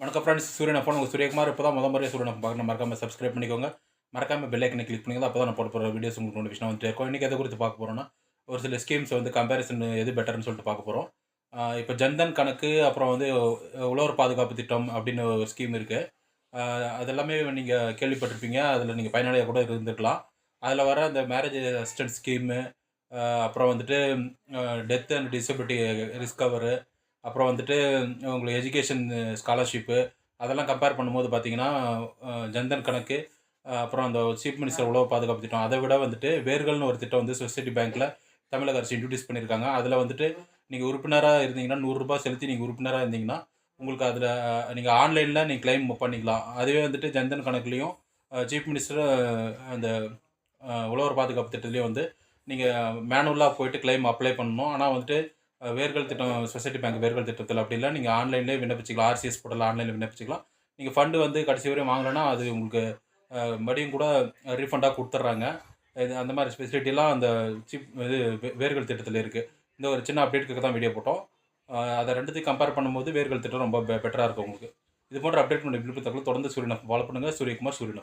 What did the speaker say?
வணக்கம் ஃப்ரெண்ட்ஸ் சூரியன் அப்போ உங்கள் சூரியகுமார். இப்போ தான் முத முறையாக சூரியன் பார்க்கணும். மறக்காம சப்ஸ்கிரைப் பண்ணிக்கோங்க. மறக்காம பெல் ஐக்கனை கிளிக் பண்ணிங்க அப்போ தான் நான் போட போகிற வீடியோஸ் உங்களுக்கு நோட்டிஃபிகேஷன் வந்துட்டு இருக்கும். இன்றைக்கி எதை குறித்து பார்க்க போகிறோம்னா ஒரு சில ஸ்கீம்ஸ் வந்து கம்பேரிசன் எது பெட்டர்னு சொல்லிட்டு பார்க்க போகிறோம் இப்போ ஜன்தன் கணக்கு அப்புறம் வந்து உழவர் பாதுகாப்பு திட்டம் அப்படின்னு ஒரு ஸ்கீம் இருக்குது அது எல்லாமே நீங்கள் கேள்விப்பட்டிருப்பீங்க. அதில் நீங்கள் பயனாளியாக கூட இருந்துக்கலாம் அதில் வர அந்த மேரேஜ் அசிஸ்டன்ட் ஸ்கீமு அப்புறம் வந்துட்டு டெத் அண்ட் டிசபிலிட்டி ரிஸ்கவரு அப்புறம் வந்துட்டு உங்களுக்கு எஜுகேஷன் ஸ்காலர்ஷிப்பு அதெல்லாம் கம்பேர் பண்ணும்போது பார்த்தீங்கன்னா ஜன்தன் கணக்கு அப்புறம் அந்த சீஃப் மினிஸ்டர் உழவு பாதுகாப்பு திட்டம் அதை விட வந்துட்டு வேர்கள்னு ஒரு திட்டம் வந்து சொசைட்டி பேங்க்கில் தமிழக அரசு இன்ட்ரடியூஸ் பண்ணியிருக்காங்க அதில் வந்துட்டு நீங்கள் உறுப்பினராக இருந்தீங்கன்னா நூறுரூபா செலுத்தி நீங்கள் உறுப்பினராக இருந்தீங்கன்னா உங்களுக்கு அதில் நீங்கள் ஆன்லைனில் நீங்கள் கிளைம் பண்ணிக்கலாம். அதுவே வந்துட்டு ஜன்தன் கணக்குலேயும் சீஃப் மினிஸ்டர் அந்த உழவர் பாதுகாப்பு திட்டத்துலேயும் வந்து நீங்கள் மேனுவலாக போயிட்டு கிளைம் அப்ளை பண்ணணும். ஆனால் வந்துட்டு வேர்கள் திட்டம் சொசைட்டி பேங்க் வேர்கள் திட்டத்தில் அப்படி இல்லை நீங்கள் ஆன்லைன்லேயே விண்ணப்பிச்சிக்கலாம் ஆர்சிஎஸ் போர்ட்டல் ஆன்லைனில் விண்ணப்பிச்சிக்கலாம். நீங்கள் ஃபண்டு வந்து கடைசி வரையும் வாங்கலைன்னா அது உங்களுக்கு மறுபடியும் கூட ரீஃபண்டாக கொடுத்துட்றாங்க. இது அந்த மாதிரி ஃபெசிலிட்டிலாம் அந்த சிப் இது வே- வேர்கள் திட்டத்தில் இருக்குது இந்த ஒரு சின்ன அப்டேட்டுக்கு தான் வீடியோ போட்டோம். அதை ரெண்டுத்தையும் கம்பேர் பண்ணும்போது வேர்கள் திட்டம் ரொம்ப பெட்டராக இருக்கும் உங்களுக்கு. இது போன்ற அப்டேட் பண்ணி விருப்பத்தக்கள் தொடர்ந்து சூரியனை ஃபாலோ பண்ணுங்கள் சூரியகுமார் சூரியனை